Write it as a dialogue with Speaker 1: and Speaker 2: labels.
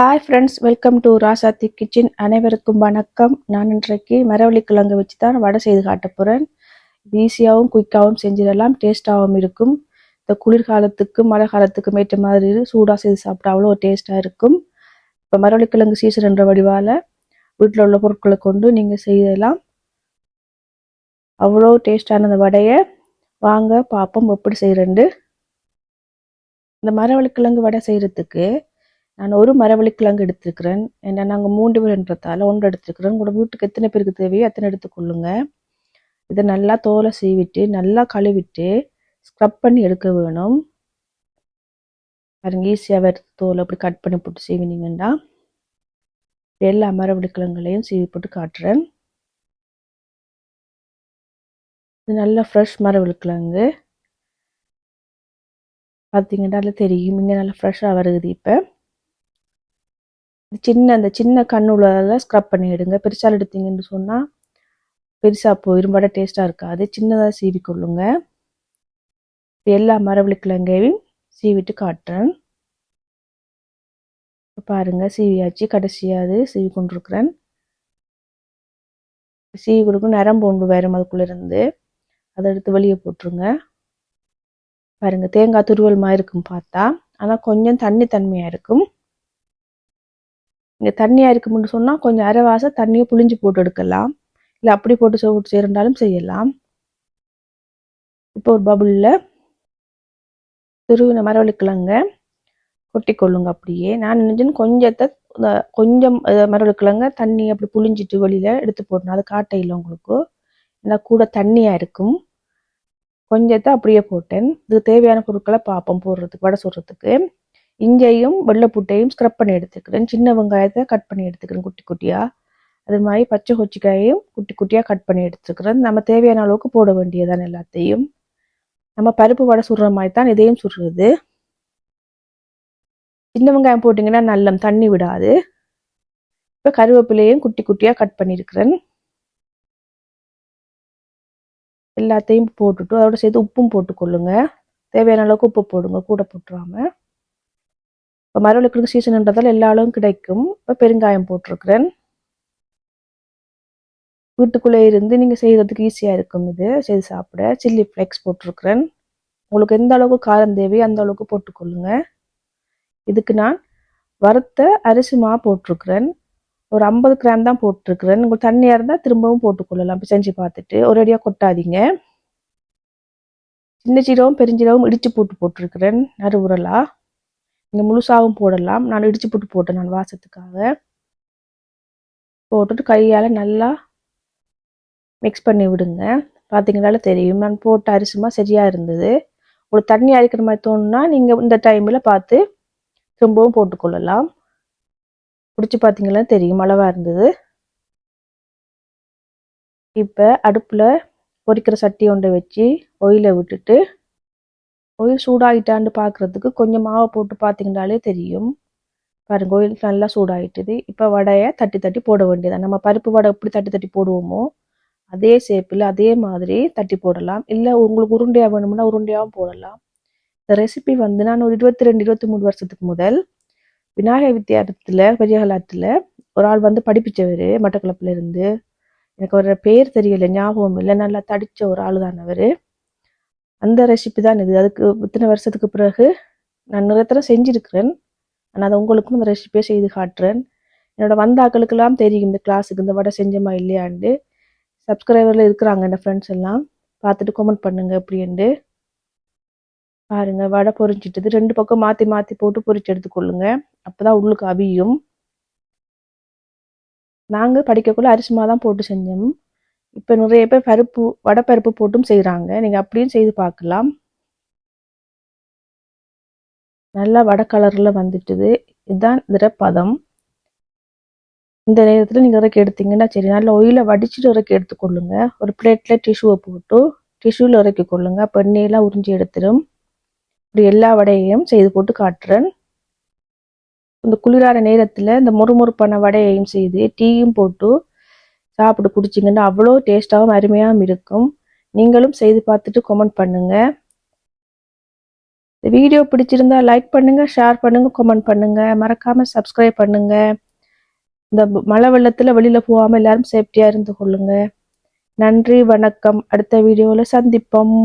Speaker 1: Hi friends welcome to Rasathi kitchen அனைவருக்கும் வணக்கம். நான் இன்றைக்கு மரவள்ளி கிழங்கு வச்சு தான் வடை செய்து காட்ட போகிறேன் ஈஸியாகவும் குயிக்காகவும் செஞ்சிடலாம். டேஸ்ட்டாகவும் இருக்கும். இந்த குளிர்காலத்துக்கும் மழை காலத்துக்கும் ஏற்ற மாதிரி சூடாக செய்து சாப்பிட்டா அவ்வளோ டேஸ்ட்டாக இருக்கும். இப்போ மரவள்ளி கிழங்கு சீசன் என்ற வடிவால் வீட்டில் உள்ள பொருட்களை கொண்டு நீங்கள் செய்யலாம். அவ்வளோ டேஸ்டான அந்த வடையை வாங்க பார்ப்போம் எப்படி செய்கிறேன் இந்த மரவள்ளி கிழங்கு வடை செய்கிறதுக்கு நான் ஒரு மரவள்ளிக்கிழங்கு எடுத்துருக்கிறேன். ஏன்னா நாங்கள் மூன்று பேர்ன்றதால ஒன்று எடுத்துருக்கிறேன் உங்களோட வீட்டுக்கு எத்தனை பேருக்கு தேவையோ அத்தனை எடுத்துக்கொள்ளுங்க இதை நல்லா தோலை சீவிட்டு நல்லா கழுவிட்டு ஸ்க்ரப் பண்ணி எடுக்க வேணும். பாருங்க ஈஸியாக வேறு தோலை அப்படி கட் பண்ணி போட்டு சீவினீங்கன்னா எல்லா மரவள்ளிக்கிழங்குகளையும் சீவி போட்டு காட்டுறேன். இது நல்லா ஃப்ரெஷ் மரவள்ளிக்கிழங்கு. பார்த்தீங்கன்னா தெரியும். இங்கே நல்லா ஃப்ரெஷ்ஷாக வருகுது இப்போ. சின்ன அந்த சின்ன கண்ணுள்ள ஸ்க்ரப் பண்ணிவிடுங்க பெருசால் எடுத்தீங்கன்னு சொன்னால் பெருசாக போயிடும் வடை டேஸ்ட்டாக இருக்காது. சின்னதாக சீவி கொள்ளுங்க. எல்லா மரவள்ளிக்கிழங்கையும் சீவிட்டு காட்டுறேன். பாருங்கள் சீவியாச்சு. கடைசியாது சீவி கொண்டிருக்கிறேன். சீவி கொடுக்கும் நரம்பு ஒன்று வேறும் அதுக்குள்ளேருந்து அதை எடுத்து வெளியே போட்டுருங்க. பாருங்கள் தேங்காய் துருவல் மாதிரி இருக்கும் பார்த்தா. ஆனால் கொஞ்சம் தண்ணி தன்மையாக இருக்கும். இங்கே தண்ணியாக இருக்கும்னு சொன்னால் கொஞ்சம் அரைவாசை தண்ணியை புளிஞ்சு போட்டு எடுக்கலாம். இல்லை அப்படி போட்டு போட்டு சேர்ந்தாலும் செய்யலாம். இப்போ ஒரு பபுளில் துருவின மரவள்ளிக்கிழங்க கொட்டி கொள்ளுங்க அப்படியே. நான் நினைச்சேன்னு கொஞ்சத்தை கொஞ்சம் மரவள்ளிக்கிழங்க தண்ணி அப்படி புளிஞ்சிட்டு வெளியில் எடுத்து போடணும். அது காட்ட இல்லை உங்களுக்கு. ஏன்னா கூட தண்ணியாக இருக்கும். கொஞ்சத்தை அப்படியே போட்டேன். இதுக்கு தேவையான பொருட்களை பார்ப்போம் போடுறதுக்கு வடை சுடுறதுக்கு. இஞ்சையும் வெள்ளைப்புட்டையும் ஸ்க்ரப் பண்ணி எடுத்துக்கிறேன். சின்ன வெங்காயத்தை கட் பண்ணி எடுத்துக்கிறேன் குட்டி குட்டியாக அது மாதிரி பச்சை கொச்சிக்காயையும் குட்டி குட்டியாக கட் பண்ணி எடுத்துக்கிறேன். நம்ம தேவையான அளவுக்கு போட வேண்டியதான் எல்லாத்தையும். நம்ம பருப்பு வடை சுடுற மாதிரி தான் இதையும் சுடுறது. சின்ன வெங்காயம் போட்டிங்கன்னா நல்லம் தண்ணி விடாது. இப்போ கருவேப்பிலையும் குட்டி குட்டியாக கட் பண்ணியிருக்கிறேன். எல்லாத்தையும் போட்டுட்டு அதோட சேர்த்து உப்பும் போட்டுக்கொள்ளுங்க. தேவையான அளவுக்கு உப்பு போடுங்க கூட போட்டுறாமல் இப்போ மரவள்ளிக்கிழங்கு சீசன்ன்றதால் எல்லா அளவும் கிடைக்கும். இப்போ பெருங்காயம் போட்டிருக்கிறேன். வீட்டுக்குள்ளே இருந்து நீங்கள் செய்கிறதுக்கு ஈஸியாக இருக்கும் இது. செய்து சாப்பிட. சில்லி ஃப்ளெக்ஸ் போட்டிருக்கிறேன். உங்களுக்கு எந்த அளவுக்கு காரம் தேவையோ அந்த அளவுக்கு போட்டுக்கொள்ளுங்க. இதுக்கு நான் வறுத்த அரிசி மா போட்டிருக்கிறேன். ஒரு ஐம்பது கிராம் தான் போட்டிருக்கிறேன். உங்களுக்கு தண்ணியாக இருந்தால் திரும்பவும் போட்டுக்கொள்ளலாம். இப்போ செஞ்சு பார்த்துட்டு ஒரேடியாக கொட்டாதீங்க. சின்ன சீரகம் பெருஞ்சீரகம் இடித்து போட்டு போட்டிருக்கிறேன். நறுவுரலாக நீங்கள் முழுசாகவும் போடலாம். நான் இடித்து போட்டு போட்டேன் நான் வாசத்துக்காக. போட்டுட்டு கையால் நல்லா மிக்ஸ் பண்ணி விடுங்க. பார்த்தீங்கனால தெரியும். நான் போட்ட அரிசிமா சரியாக இருந்தது. ஒரு தண்ணி அரைக்கிற மாதிரி தோணுன்னா நீங்கள் இந்த டைமில் பார்த்து திரும்பவும் போட்டுக்கொள்ளலாம். பிடிச்சி பார்த்தீங்களா தெரியும். அளவாக இருந்தது. இப்போ அடுப்பில் பொரிக்கிற சட்டி ஒன்றை வச்சு ஒயிலை விட்டுட்டு ஒயில் சூடாகிட்டான்னு பார்க்குறதுக்கு கொஞ்சம் மாவை போட்டு பார்த்தீங்கனாலே தெரியும். பாருங்க கோயில் நல்லா சூடாகிட்டுது இப்போ வடையை தட்டி தட்டி போட வேண்டியதான் நம்ம பருப்பு வடை எப்படி தட்டி தட்டி போடுவோமோ அதே ஷேப்பில் அதே மாதிரி தட்டி போடலாம். இல்லை உங்களுக்கு உருண்டையாக வேணும்னா உருண்டையாகவும் போடலாம். இந்த ரெசிபி வந்து நான் ஒரு இருபத்தி ரெண்டு இருபத்தி மூணு வருஷத்துக்கு முதல் விநாயகர் வித்தியாலயத்தில் பெரியகலாத்தில் ஒரு ஆள் வந்து படிப்பிச்சவர் மட்டக்களப்பில் இருந்து. எனக்கு ஒரு பேர் தெரியல ஞாபகம் இல்லை. நல்லா தடித்த ஒரு ஆள் தான் அவர். அந்த ரெசிபி தான் இது. அதுக்கு இத்தனை வருஷத்துக்கு பிறகு நான் நிறைய தடவை செஞ்சுருக்கிறேன். ஆனால் அதை உங்களுக்கும் அந்த ரெசிபியை செய்து காட்டுறேன். என்னோட வந்தாக்களுக்கெல்லாம் தெரியும் இந்த கிளாஸுக்கு இந்த வடை செஞ்சமா இல்லையாண்டு சப்ஸ்கிரைபரில் இருக்கிறாங்க என் ஃப்ரெண்ட்ஸ் எல்லாம். பார்த்துட்டு கமெண்ட் பண்ணுங்க அப்படின்ட்டு பாருங்க வடை பொரிச்சிட்டது ரெண்டு பக்கம் மாற்றி மாற்றி போட்டு பொரிச்சு எடுத்துக்கொள்ளுங்க. அப்போ தான் உள்ளுக்கு அவியும். நாங்கள் படிக்கக்குள்ளே அரிசிமா தான் போட்டு செஞ்சோம். இப்போ நிறைய பேர் பருப்பு வடை பருப்பு போட்டும் செய்கிறாங்க நீங்கள் அப்படியும் செய்து பார்க்கலாம். நல்லா வடை கலரில் வந்துட்டுது. இதுதான் இதில் பதம். இந்த நேரத்தில் நீங்கள் இறக்கி எடுத்தீங்கன்னா சரி நல்லா ஒயில வடிச்சிட்டு இறக்கி எடுத்துக்கொள்ளுங்க ஒரு பிளேட்டில் டிஷ்யூவை போட்டு டிஷ்யூவில் இறக்கி கொள்ளுங்க. அப்போ எண்ணெயெல்லாம் உறிஞ்சி எடுத்துடும் இப்படி எல்லா வடையையும் செய்து போட்டு காட்டுறேன். இந்த குளிரான நேரத்தில் இந்த மொறுமொறுப்பான வடையையும் செய்து டீயும் போட்டு சாப்பிட்டு குடிச்சிங்கன்னா அவ்வளோ டேஸ்ட்டாகவும் அருமையாகவும் இருக்கும். நீங்களும் செய்து பார்த்துட்டு கமெண்ட் பண்ணுங்கள் இந்த வீடியோ பிடிச்சிருந்தா லைக் பண்ணுங்கள் ஷேர் பண்ணுங்கள் கமெண்ட் பண்ணுங்கள் மறக்காமல் சப்ஸ்கிரைப் பண்ணுங்கள் இந்த மழை வெள்ளத்தில் வெளியில் போகாமல் எல்லாரும் சேஃப்டியாக இருந்து கொள்ளுங்கள் நன்றி வணக்கம். அடுத்த வீடியோவில் சந்திப்போம்.